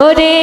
ওরে